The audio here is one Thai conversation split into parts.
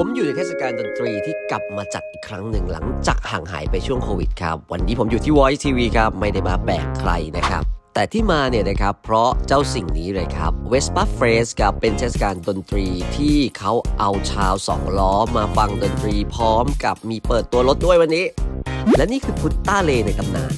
ผมอยู่ในเทศกาลดนตรีที่กลับมาจัดอีกครั้งหนึ่งหลังจากห่างหายไปช่วงโควิดครับ วันนี้ผมอยู่ที่ Voice TV ครับ ไม่ได้มาแบกใครนะครับ แต่ที่มาเนี่ยนะครับ เพราะเจ้าสิ่งนี้เลยครับ Vespa f r e s ครับเป็นเทศกาลดนตรีที่เขาเอาชาวสองล้อมาฟังดนตรีพร้อมกับมีเปิดตัวรถด้วยวันนี้ และนี่คือพุตต้าเลในตำนาน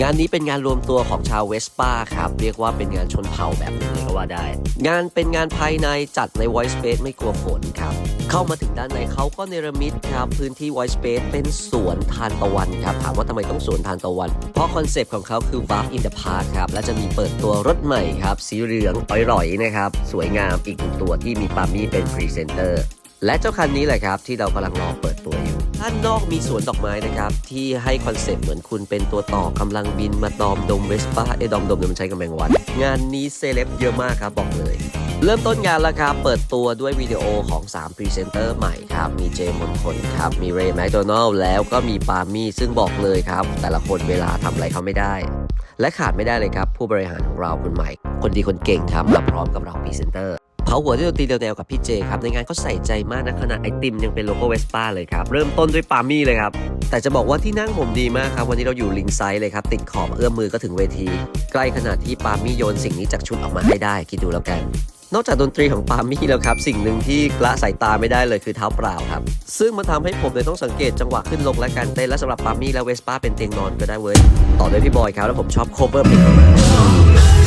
งานนี้เป็นงานรวมตัวของชาวเวสป้าครับ เรียกว่าเป็นงานชนเผ่าแบบนึงเลยก็ว่าได้ งานเป็นงานภายในจัดใน Voice Space ไม่กลัวฝนครับ เข้ามาถึงด้านในเขาก็เนรมิตครับ พื้นที่ Voice Space เป็นสวนทานตะวันครับ ถามว่าทำไมต้องสวนทานตะวัน เพราะคอนเซปต์ของเขาคือ v a r in the Park ครับ และจะมีเปิดตัวรถใหม่ครับ สีเหลืองอร่อยๆนะครับ สวยงามอีกหนึ่งตัวที่มีปามี่เป็นพรีเซนเตอร์และเจ้าคันนี้แหละครับที่เรากำลังรอเปิด ด้านนอกมีสวนดอกไม้นะครับ ที่ให้คอนเซปต์เหมือนคุณเป็นตัวต่อกำลังบินมาดอมดมเวสป้าเอยดอมดมเนี่ยมันใช้กับแมงวัน งานนี้เซเลบเยอะมากครับบอกเลยเริ่มต้นงานแล้วครับ เปิดตัวด้วยวิดีโอของ 3 พรีเซนเตอร์ใหม่ครับ มีเจมอนคนครับ มีเรย์แมคโดนัลแล้วก็มีปามี่ ซึ่งบอกเลยครับ แต่ละคนเวลาทำอะไรเขาไม่ได้ และขาดไม่ได้เลยครับ ผู้บริหารของเราคุณใหม่ คนดีคนเก่งครับ มาพร้อมกับเราพรีเซนเตอร์ เผาหัวที่ดนตรีแนวๆกับพี่เจครับในงานเขาใส่ใจมากนะขนาดไอติมยังเป็นโลโก้เวสป้าเลยครับ เริ่มต้นด้วยปามี่เลยครับ แต่จะบอกว่าที่นั่งผมดีมากครับ วันนี้เราอยู่ลิงไซด์เลยครับ ติดขอบเอื้อมมือก็ถึงเวที ใกล้ขนาดที่ปามี่โยนสิ่งนี้จากชุดออกมาให้ได้คิดดูแล้วกันนอกจากดนตรีของปามี่แล้วครับ สิ่งหนึ่งที่ละสายตาไม่ได้เลยคือเท้าเปล่าครับ ซึ่งมันทำให้ผมเลยต้องสังเกตจังหวะขึ้นลงและการเต้นและสำหรับปามี่และเวสป้าเป็นเตียงนอนก็ได้เว้ย ต่อด้วยพี่บอยครับ แล้วผมชอบโคเวอร์เพลง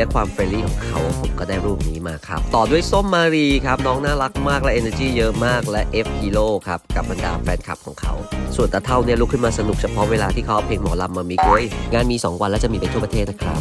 และความเฟรนลี่ของเขาผมก็ได้รูปนี้มาครับ ต่อด้วยส้มมารีครับ น้องน่ารักมากและ energy เยอะมากและ F Hero ครับ กับบรรดาแฟนคลับของเขา ส่วนตาเท่าเนี่ยลุกขึ้นมาสนุกเฉพาะเวลาที่เขาเอาเพลงหมอลำมามิกเว้ยงานมี 2 วันแล้วจะมีไปทั่วประเทศนะครับ